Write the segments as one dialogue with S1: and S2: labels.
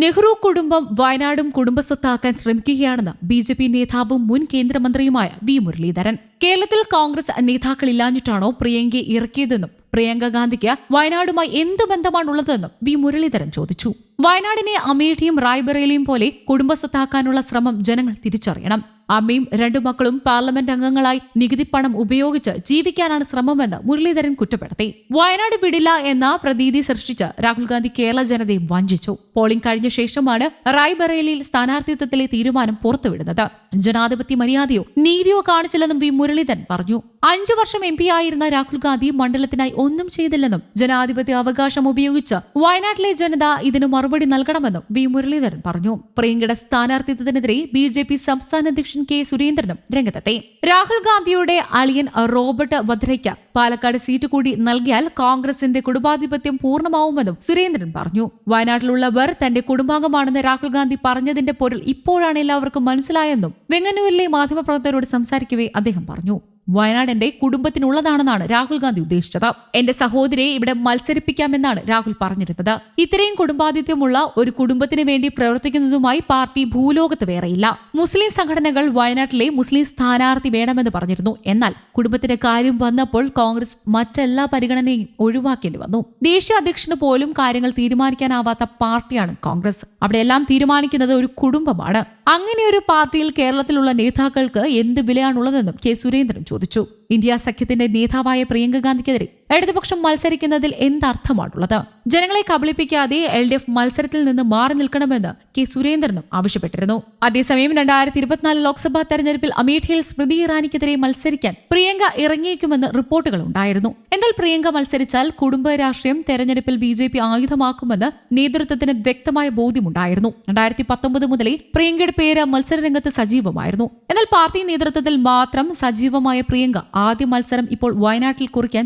S1: നെഹ്റു കുടുംബം വയനാടും കുടുംബസ്വത്താക്കാൻ ശ്രമിക്കുകയാണെന്ന് ബി ജെ പി നേതാവും മുൻ കേന്ദ്രമന്ത്രിയുമായ വി മുരളീധരൻ. കേരളത്തിൽ കോൺഗ്രസ് നേതാക്കളില്ലാഞ്ഞിട്ടാണോ പ്രിയങ്കയെ ഇറക്കിയതെന്നും പ്രിയങ്ക ഗാന്ധിക്ക് വയനാടുമായി എന്ത് ബന്ധമാണുള്ളതെന്നും വി മുരളീധരൻ ചോദിച്ചു. വയനാടിനെ അമേഠിയും റായ്ബറേലിയും പോലെ കുടുംബസ്വത്താക്കാനുള്ള ശ്രമം ജനങ്ങൾ തിരിച്ചറിയണം. അമ്മയും രണ്ടു മക്കളും പാർലമെന്റ് അംഗങ്ങളായി നികുതി പണം ഉപയോഗിച്ച് ജീവിക്കാനാണ് ശ്രമമെന്ന് മുരളീധരൻ കുറ്റപ്പെടുത്തി. വയനാട് വിടില്ല എന്ന പ്രതീതി സൃഷ്ടിച്ച് രാഹുൽ ഗാന്ധി കേരള ജനതയെ വഞ്ചിച്ചു. പോളിംഗ് കഴിഞ്ഞ ശേഷമാണ് റായ്ബറേലിയിൽ സ്ഥാനാർത്ഥിത്വത്തിലെ തീരുമാനം പുറത്തുവിടുന്നത്. ജനാധിപത്യ മര്യാദയോ നീതിയോ കാണിച്ചില്ലെന്നും വി മുരളീധരൻ പറഞ്ഞു. അഞ്ചു വർഷം എം ആയിരുന്ന രാഹുൽ ഗാന്ധി മണ്ഡലത്തിനായി ഒന്നും ചെയ്തില്ലെന്നും ജനാധിപത്യ അവകാശം ഉപയോഗിച്ച് വയനാട്ടിലെ ജനത ഇതിന് മറുപടി നൽകണമെന്നും വി മുരളീധരൻ പറഞ്ഞു. പ്രിയങ്കയുടെ സ്ഥാനാർത്ഥിത്വത്തിനെതിരെ ബി ജെ പി സംസ്ഥാന അധ്യക്ഷൻ കെ സുരേന്ദ്രനും രംഗത്തെത്തി. രാഹുൽ ഗാന്ധിയുടെ അളിയൻ റോബർട്ട് വദ്രയ്ക്ക് പാലക്കാട് സീറ്റ് കൂടി നൽകിയാൽ കോൺഗ്രസിന്റെ കുടുംബാധിപത്യം പൂർണമാവുമെന്നും സുരേന്ദ്രൻ പറഞ്ഞു. വയനാട്ടിലുള്ളവർ തന്റെ കുടുംബാംഗമാണെന്ന് രാഹുൽ ഗാന്ധി പറഞ്ഞതിന്റെ പൊരുൾ ഇപ്പോഴാണ് എല്ലാവർക്കും മനസ്സിലായെന്നും വെങ്ങന്നൂരിലെ മാധ്യമപ്രവർത്തകരോട് സംസാരിക്കവേ അദ്ദേഹം പറഞ്ഞു. വയനാട് എന്റെ കുടുംബത്തിനുള്ളതാണെന്നാണ് രാഹുൽ ഗാന്ധി ഉദ്ദേശിച്ചത്. എന്റെ സഹോദരിയെ ഇവിടെ മത്സരിപ്പിക്കാമെന്നാണ് രാഹുൽ പറഞ്ഞിരുന്നത്. ഇത്രയും കുടുംബാതിഥ്യമുള്ള ഒരു കുടുംബത്തിന് വേണ്ടി പ്രവർത്തിക്കുന്നതുമായി പാർട്ടി ഭൂലോകത്ത് വേറെയില്ല. മുസ്ലിം സംഘടനകൾ വയനാട്ടിലെ മുസ്ലിം സ്ഥാനാർത്ഥി വേണമെന്ന് പറഞ്ഞിരുന്നു. എന്നാൽ കുടുംബത്തിന്റെ കാര്യം വന്നപ്പോൾ കോൺഗ്രസ് മറ്റെല്ലാ പരിഗണനയും ഒഴിവാക്കേണ്ടി വന്നു. ദേശീയ അധ്യക്ഷന് പോലും കാര്യങ്ങൾ തീരുമാനിക്കാനാവാത്ത പാർട്ടിയാണ് കോൺഗ്രസ്. അവിടെയെല്ലാം തീരുമാനിക്കുന്നത് ഒരു കുടുംബമാണ്. അങ്ങനെ ഒരു പാർട്ടിയിൽ കേരളത്തിലുള്ള നേതാക്കൾക്ക് എന്ത് വിലയാണുള്ളതെന്നും കെ സുരേന്ദ്രൻ ചോദിച്ചു. ഇന്ത്യ സഖ്യത്തിന്റെ നേതാവായ പ്രിയങ്ക ഗാന്ധിക്കെതിരെ ഇടതുപക്ഷം മത്സരിക്കുന്നതിൽ എന്തർത്ഥമാണുള്ളത്? ജനങ്ങളെ കബളിപ്പിക്കാതെ എൽ ഡി എഫ് മത്സരത്തിൽ നിന്ന് മാറി നിൽക്കണമെന്ന് കെ സുരേന്ദ്രനും ആവശ്യപ്പെട്ടിരുന്നു. അതേസമയം രണ്ടായിരത്തി ഇരുപത്തിനാല് ലോക്സഭാ തെരഞ്ഞെടുപ്പിൽ അമേഠിയിൽ സ്മൃതി ഇറാനിക്കെതിരെ മത്സരിക്കാൻ പ്രിയങ്ക ഇറങ്ങിയേക്കുമെന്ന് റിപ്പോർട്ടുകൾ ഉണ്ടായിരുന്നു. എന്നാൽ പ്രിയങ്ക മത്സരിച്ചാൽ കുടുംബ രാഷ്ട്രീയം തെരഞ്ഞെടുപ്പിൽ ബി ജെ പി ആയുധമാക്കുമെന്ന് നേതൃത്വത്തിന് വ്യക്തമായ ബോധ്യമുണ്ടായിരുന്നു. രണ്ടായിരത്തി പത്തൊമ്പത് മുതലേ പ്രിയങ്കയുടെ പേര് മത്സരരംഗത്ത് സജീവമായിരുന്നു. എന്നാൽ പാർട്ടി നേതൃത്വത്തിൽ മാത്രം സജീവമായ പ്രിയങ്ക ആദ്യ മത്സരം ഇപ്പോൾ വയനാട്ടിൽ കുറിക്കാൻ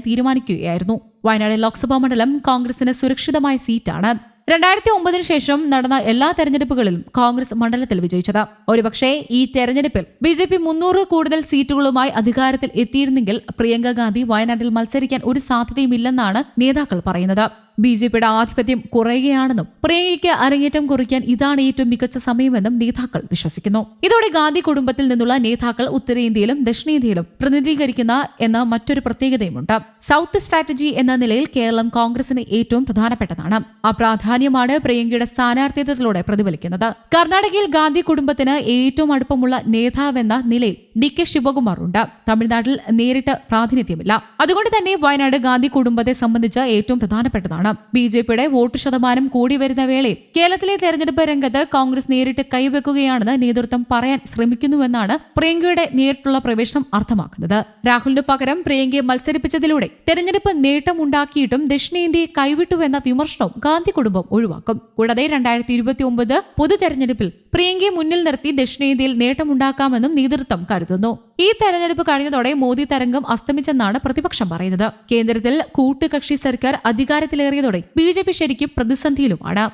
S1: തീരുമാനിക്കുകയായിരുന്നു വയനാട് ലോക്സഭാ മണ്ഡലം കോൺഗ്രസിന് സുരക്ഷിതമായ സീറ്റാണ്. രണ്ടായിരത്തി ഒമ്പതിനു ശേഷം നടന്ന എല്ലാ തെരഞ്ഞെടുപ്പുകളിലും കോൺഗ്രസ് മണ്ഡലത്തിൽ വിജയിച്ചത്. ഒരുപക്ഷെ ഈ തെരഞ്ഞെടുപ്പിൽ ബി ജെ പി മുന്നൂറ് കൂടുതൽ സീറ്റുകളുമായി അധികാരത്തിൽ എത്തിയിരുന്നെങ്കിൽ പ്രിയങ്ക ഗാന്ധി വയനാട്ടിൽ മത്സരിക്കാൻ ഒരു സാധ്യതയുമില്ലെന്നാണ് നേതാക്കൾ പറയുന്നത്. ബി ജെ പിയുടെ ആധിപത്യം കുറയുകയാണെന്നും പ്രിയങ്കയ്ക്ക് അരങ്ങേറ്റം കുറിക്കാൻ ഇതാണ് ഏറ്റവും മികച്ച സമയമെന്നും നേതാക്കൾ വിശ്വസിക്കുന്നു. ഇതോടെ ഗാന്ധി കുടുംബത്തിൽ നിന്നുള്ള നേതാക്കൾ ഉത്തരേന്ത്യയിലും ദക്ഷിണേന്ത്യയിലും പ്രതിനിധീകരിക്കുന്ന എന്ന മറ്റൊരു പ്രത്യേകതയുമുണ്ട്. സൗത്ത് സ്ട്രാറ്റജി എന്ന നിലയിൽ കേരളം കോൺഗ്രസിന് ഏറ്റവും പ്രധാനപ്പെട്ടതാണ്. ആ പ്രാധാന്യമാണ് പ്രിയങ്കയുടെ സ്ഥാനാർത്ഥിത്വത്തിലൂടെ പ്രതിഫലിക്കുന്നത്. കർണാടകയിൽ ഗാന്ധി കുടുംബത്തിന് ഏറ്റവും അടുപ്പമുള്ള നേതാവെന്ന നിലയിൽ ഡി കെ ശിവകുമാർ ഉണ്ട്. തമിഴ്നാട്ടിൽ നേരിട്ട് പ്രാതിനിധ്യമില്ല. അതുകൊണ്ട് തന്നെ വയനാട് ഗാന്ധി കുടുംബത്തെ സംബന്ധിച്ച് ഏറ്റവും പ്രധാനപ്പെട്ടതാണ്. ബി ജെ പിയുടെ വോട്ട് ശതമാനം കൂടി വരുന്ന വേളയിൽ കേരളത്തിലെ തെരഞ്ഞെടുപ്പ് രംഗത്ത് കോൺഗ്രസ് നേരിട്ട് കൈവെക്കുകയാണെന്ന് നേതൃത്വം പറയാൻ ശ്രമിക്കുന്നുവെന്നാണ് പ്രിയങ്കയുടെ നേരിട്ടുള്ള പ്രവേശനം അർത്ഥമാക്കുന്നത്. രാഹുലിന് പകരം പ്രിയങ്കയെ മത്സരിപ്പിച്ചതിലൂടെ തെരഞ്ഞെടുപ്പ് നേട്ടമുണ്ടാക്കിയിട്ടും ദക്ഷിണേന്ത്യയെ കൈവിട്ടുവെന്ന വിമർശനവും ഗാന്ധി കുടുംബം ഒഴിവാക്കും. കൂടാതെ രണ്ടായിരത്തി ഇരുപത്തി ഒമ്പത് പൊതു തെരഞ്ഞെടുപ്പിൽ പ്രിയങ്കയെ മുന്നിൽ നിർത്തി ദക്ഷിണേന്ത്യയിൽ നേട്ടമുണ്ടാക്കാമെന്നും നേതൃത്വം കരുതുന്നു. ഈ തെരഞ്ഞെടുപ്പ് കഴിഞ്ഞതോടെ മോദി തരംഗം അസ്തമിച്ചെന്നാണ് പ്രതിപക്ഷം പറയുന്നത്. കേന്ദ്രത്തിൽ കൂട്ടുകക്ഷി സർക്കാർ അധികാരത്തിലേറിയതോടെ ബി ശരിക്കും പ്രതിസന്ധിയിലുമാണ്.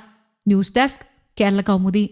S1: News desk Kerala Kaumudi.